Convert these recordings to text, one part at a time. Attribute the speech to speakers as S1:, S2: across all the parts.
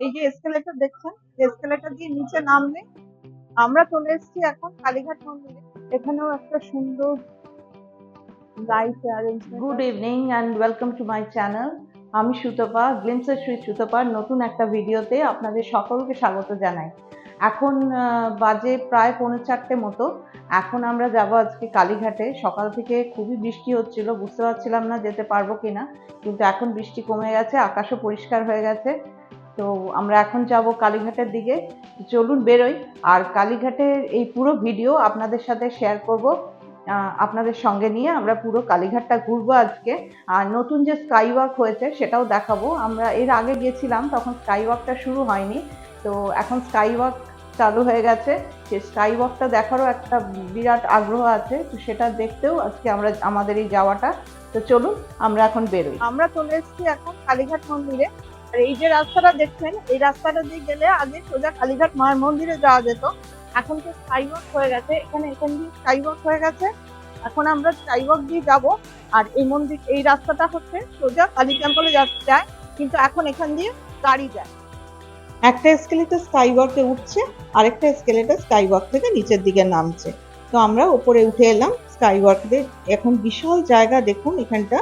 S1: এই যে এসকেলেটর দেখছেন এসকেলেটর দিয়ে নিচে নামলে আমরা চলে এসেছি এখন কালীঘাট মন্দিরে। এখানেও একটা সুন্দর light arrangement
S2: good evening and welcome to my channel আমি সুতপা গ্লিমসের সুইট সুতপার, নতুন একটা ভিডিওতে আপনাদের সকলকে স্বাগত জানাই। এখন বাজে প্রায় পৌনে চারটে মতো। এখন আমরা যাব আজকে কালীঘাটে। সকাল থেকে খুবই বৃষ্টি হচ্ছিল, বুঝতে পারছিলাম না যেতে পারব কিনা। কিন্তু এখন বৃষ্টি কমে গেছে, আকাশও পরিষ্কার হয়ে গেছে। তো আমরা এখন যাব কালীঘাটের দিকে। চলুন বেরোই। আর কালীঘাটের এই পুরো ভিডিও আপনাদের সাথে শেয়ার করব আপনাদের সঙ্গে নিয়ে আমরা পুরো কালীঘাটটা ঘুরবো আজকে। আর নতুন যে স্কাই ওয়াক হয়েছে সেটাও দেখাবো। আমরা এর আগে গেছিলাম তখন স্কাই ওয়াকটা শুরু হয়নি। তো এখন স্কাই ওয়াক চালু হয়ে গেছে। সে স্কাই ওয়াকটা দেখারও একটা বিরাট আগ্রহ আছে, তো সেটা দেখতেও আজকে আমরা, আমাদের এই যাওয়াটা। তো চলুন, আমরা এখন বেরোই।
S1: আমরা চলে এসেছি এখন কালীঘাট মন্দিরে। আর এই যে রাস্তাটা দেখছেন, এই রাস্তাটা দিয়ে গেলে আগে সোজা কালীঘাট মায়ের মন্দিরে যাওয়া যেত। এখন তো স্কাইওয়াক হয়ে গেছে, এখানে এখান দিয়ে স্কাইওয়াক হয়ে গেছে। এখন আমরা স্কাইওয়াক দিয়ে যাব, আর এই মন্দির, এই রাস্তাটা হচ্ছে সোজা কালী টেম্পলে যায়, কিন্তু এখন এখান দিয়ে গাড়ি যায়। একটা এসকেলেটার স্কাইওয়াকে উঠছে, আরেকটা এসকেলেটার স্কাইওয়াক থেকে নিচের দিকে নামছে। তো আমরা উপরে উঠে এলাম স্কাইওয়াক দিয়ে। এখন বিশাল জায়গা দেখুন এখানটা।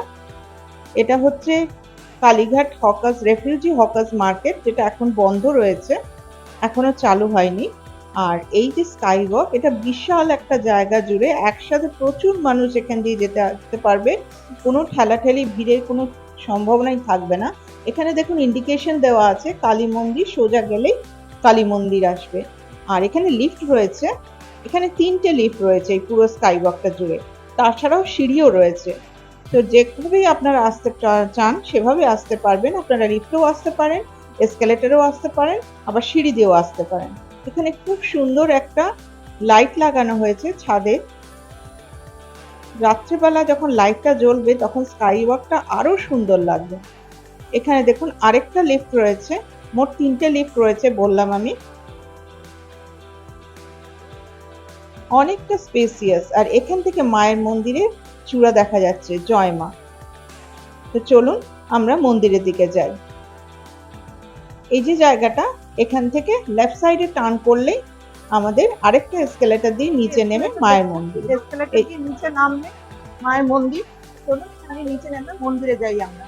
S1: এটা হচ্ছে Kalighat hawkers refugee hawkers market, যেটা এখন বন্ধ রয়েছে, এখনও চালু হয়নি। আর এই যে স্কাই ওয়াক এটা বিশাল একটা জায়গা জুড়ে একসাথে প্রচুর মানুষ এখান দিয়ে যেতে আসতে পারবে। কোনো ঠেলাঠেলি ভিড়ের কোনো সম্ভাবনাই থাকবে না। এখানে দেখুন ইন্ডিকেশন দেওয়া আছে, কালী মন্দির, সোজা গেলেই কালী মন্দির আসবে। আর এখানে লিফট রয়েছে, এখানে তিনটে লিফট রয়েছে এই পুরো স্কাই ওয়াকটা জুড়ে। তাছাড়াও সিঁড়িও রয়েছে। তো যেভাবেই আপনারা আসতে চান, সেভাবে আসতে পারবেন। আপনারা লিফটেও আসতে পারেন, এসকেলেটারেও আসতে পারেন, আবার সিঁড়ি দিয়েও আসতে পারেন। এখানে খুব সুন্দর একটা লাইট লাগানো হয়েছে ছাদে। রাত্রেবেলা যখন লাইটটা জ্বলবে, তখন স্কাই ওয়াকটা আরও সুন্দর লাগবে। এখানে দেখুন আরেকটা লিফট রয়েছে, মোট তিনটে লিফট রয়েছে বললাম আমি। অনেকটা স্পেসিয়াস। আর এখান থেকে মায়ের মন্দিরে চূড়া দেখা যাচ্ছে জয় মা। তো চলুন আমরা মন্দিরের দিকে যাই। এই যে জায়গাটা এখান থেকে লেফট সাইডে টার্ন করলেই আমাদের আরেকটা এসকেলেটার দিয়ে নিচে নেমে মায়ের মন্দির। এসকেলেটার দিয়ে নিচে নামলে মায়ের মন্দির। চলুন আমি নিচে নেমে মন্দিরে যাই আমরা।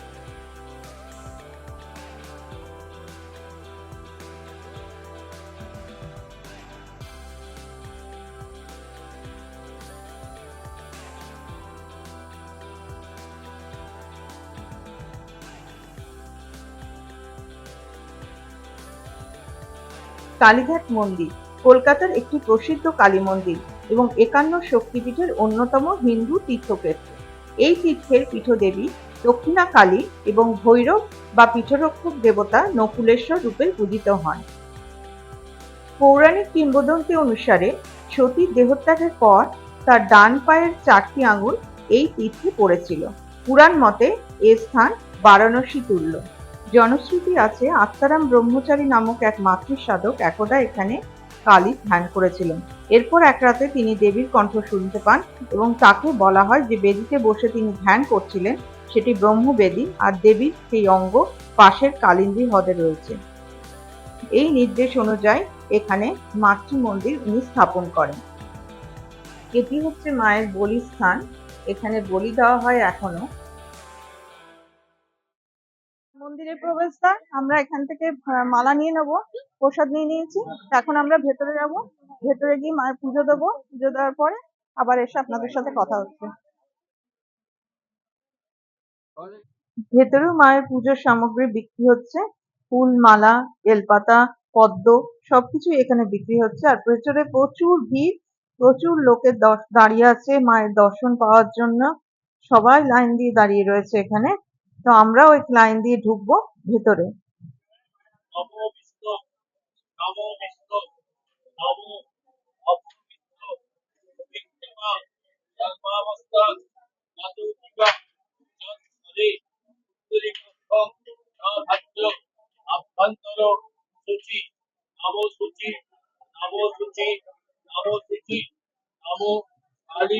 S1: কালীঘাট মন্দির, কলকাতার একটি প্রসিদ্ধ কালী মন্দির এবং একান্ন শক্তিপীঠের অন্যতম হিন্দু তীর্থক্ষেত্র। এই তীর্থের পীঠদেবী দক্ষিণা কালী এবং ভৈরব বা পীঠরক্ষক দেবতা নকুলেশ্বর রূপে পূজিত হন। পৌরাণিক কিংবদন্তি অনুসারে সতীর দেহত্যাগের পর তার ডান পায়ের চারটি আঙুল এই তীর্থে পড়েছিল। পুরাণ মতে এ স্থান বারাণসী তুল্য। জনশ্রুতি আছে, আত্মারাম ব্রহ্মচারী নামক এক মাতৃ সাধক একদা এখানে কালী ধ্যান করেছিলেন। এরপর এক রাতে তিনি দেবীর কণ্ঠ শুনতে পান এবং তাকে বলা হয় যে বেদিতে বসে তিনি ধ্যান করছিলেন, সেটি ব্রহ্মবেদী আর দেবীর সেই অঙ্গ পাশের কালিন্দী হ্রদে রয়েছে। এই নির্দেশ অনুযায়ী এখানে মাতৃ মন্দির উনি স্থাপন করেন। এটি হচ্ছে মায়ের বলি স্থান এখানে বলি দেওয়া হয় এখনও। মন্দিরের প্রবেশদ্বার। আমরা এখান থেকে মালা নিয়ে নেব, প্রসাদ নিয়ে নিয়েছি। এখন আমরা ভেতরে যাব, ভেতরে গিয়ে মায়ের পুজো দেবো। পুজো দেওয়ার পরে আবার এসে আপনাদের সাথে কথা হচ্ছে। ভেতরেও মায়ের পুজোর সামগ্রী বিক্রি হচ্ছে। ফুল, মালা বেলপাতা পদ্ম সবকিছু এখানে বিক্রি হচ্ছে। আর ভেতরে প্রচুর ভিড়, প্রচুর লোকের দাঁড়িয়ে আছে মায়ের দর্শন পাওয়ার জন্য। সবাই লাইন দিয়ে দাঁড়িয়ে রয়েছে এখানে। তো আমরাও ওই লাইন দিয়ে ঢুকবো ভেতরে।
S3: সূচি কালী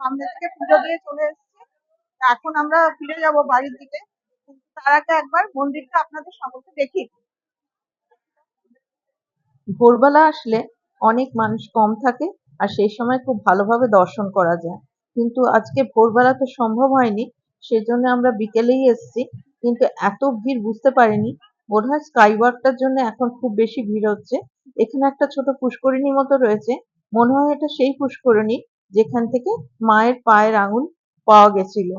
S4: সামনে থেকে পুজো দিয়ে চলে এসেছি। এখন আমরা ফিরে যাব বাড়ির দিকে। তার আগে একবার মন্দিরটা আপনাদের সকলকে দিই।
S1: ভোরবেলা আসলে অনেক মানুষ কম থাকে আর সেই সময় খুব ভালোভাবে দর্শন করা যায়। কিন্তু আজকে ভোরবেলা তো সম্ভব হয়নি, সেজন্য আমরা বিকেলেই এসেছি। কিন্তু এত ভিড় বুঝতে পারিনি। বোধহয় স্কাই ওয়াকটার জন্য এখন খুব বেশি ভিড় হচ্ছে। এখানে একটা ছোট পুষ্করিণী মতো রয়েছে। মনে হয় এটা সেই পুষ্করিণী। যেখান থেকে মায়ের পায়ের আঙুল পাওয়া গেছিল।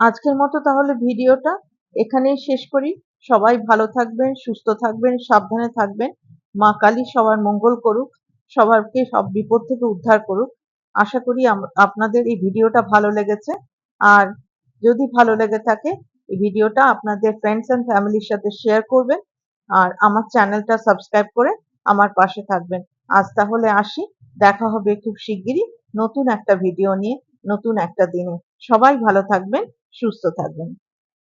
S1: আজকের মতো তাহলে ভিডিওটা এখানেই শেষ করি। সবাই ভালো থাকবেন, সুস্থ থাকবেন, সাবধানে থাকবেন। মা কালী সবার মঙ্গল করুক, সবারকে সব বিপদ থেকে উদ্ধার করুক। আশা করি আপনাদের এই ভিডিওটা ভালো লেগেছে। আর যদি ভালো লেগে থাকে, এই ভিডিওটা আপনাদের ফ্রেন্ডস অ্যান্ড ফ্যামিলির সাথে শেয়ার করবেন। আর আমার চ্যানেলটা সাবস্ক্রাইব করে আমার পাশে থাকবেন। আজ তাহলে আসি। দেখা হবে খুব শিগগিরই নতুন একটা ভিডিও নিয়ে, নতুন একটা দিনে। সবাই ভালো থাকবেন, সুস্থ থাকবেন।